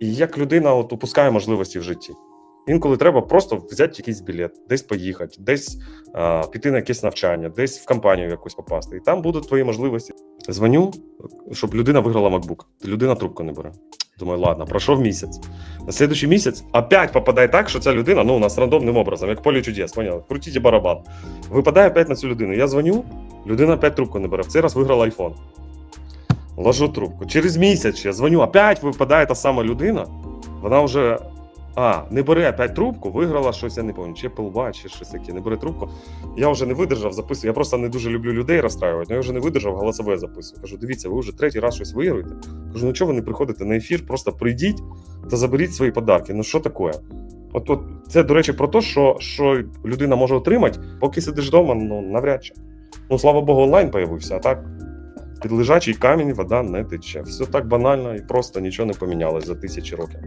І як людина от упускає можливості в житті. Інколи треба просто взяти якийсь білет, десь поїхати, десь а, піти на якесь навчання, десь в компанію якусь попасти. І там будуть твої можливості. Дзвоню, щоб людина виграла MacBook. Людина трубку не бере. Думаю, ладно, пройшов місяць. На слідуючий місяць опять попадає так, що ця людина, ну, у нас рандомним образом, як полі чудес, поняли? Крутіть барабан. Випадає опять на цю людину. Я дзвоню, людина опять трубку не бере. В цей раз виграла iPhone. Ложу трубку. Через місяць я дзвоню, опять випадає та сама людина. Вона вже. А, не бере опять трубку, виграла щось, я не пам'ятаю, чи Apple чи щось таке, не бере трубку. Я вже не видержав, записую. Я просто не дуже люблю людей розстраювати, але я вже не видержав, голосове записую. Кажу, дивіться, ви вже третій раз щось виграєте. Кажу, ну чого ви не приходите на ефір, просто прийдіть та заберіть свої подарки. Ну що таке? От, от це, до речі, про те, що, що людина може отримати, поки сидиш вдома, ну навряд чи. Ну, слава Богу, онлайн появився, а так. Під лежачий камінь вода не тече. Все так банально і просто нічого не помінялось за тисячі років.